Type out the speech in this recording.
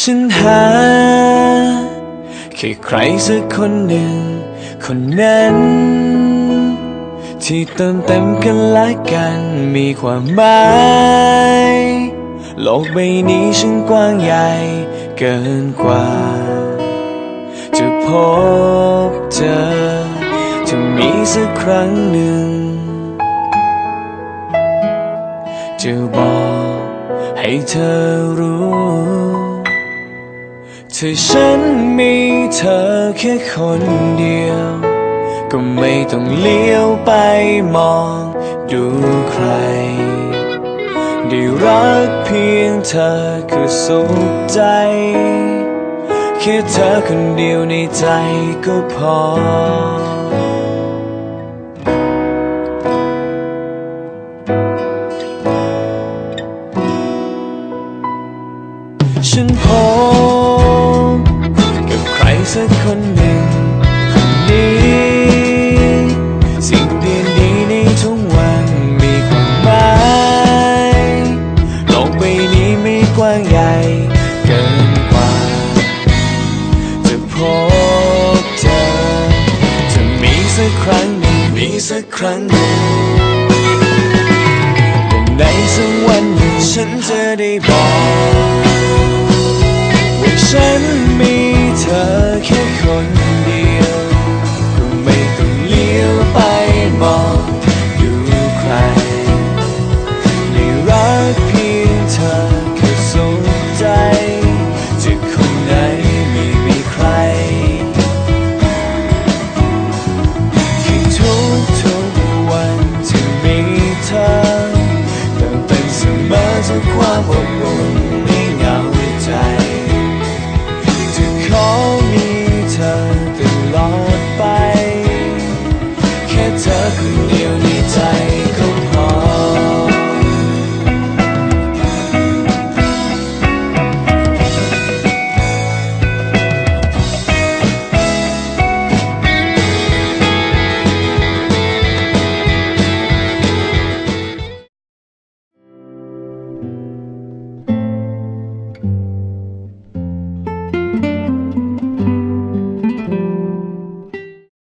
ฉันหาแค่ใครสักคนหนึ่ง คนนั้น ที่เติมเต็มกันและกันมีความหมายโลกใบนี้ช่างกว้างใหญ่เกินกว่า จะพบเจอจะมีสักครั้งหนึ่ง จะบอกให้เธอรู้ ถ้าฉันมีเธอแค่คนเดียว ก็ไม่ต้องเลี้ยวไปมองดูใคร ได้รักเพียงเธอก็สุขใจ แค่เธอคนเดียวในใจก็พอ ฉันพบ มีสักครั้งหนึ่งแต่ในสักวันหนึ่งฉันจะได้บอกว่าฉันมีเธอแค่คน I will go.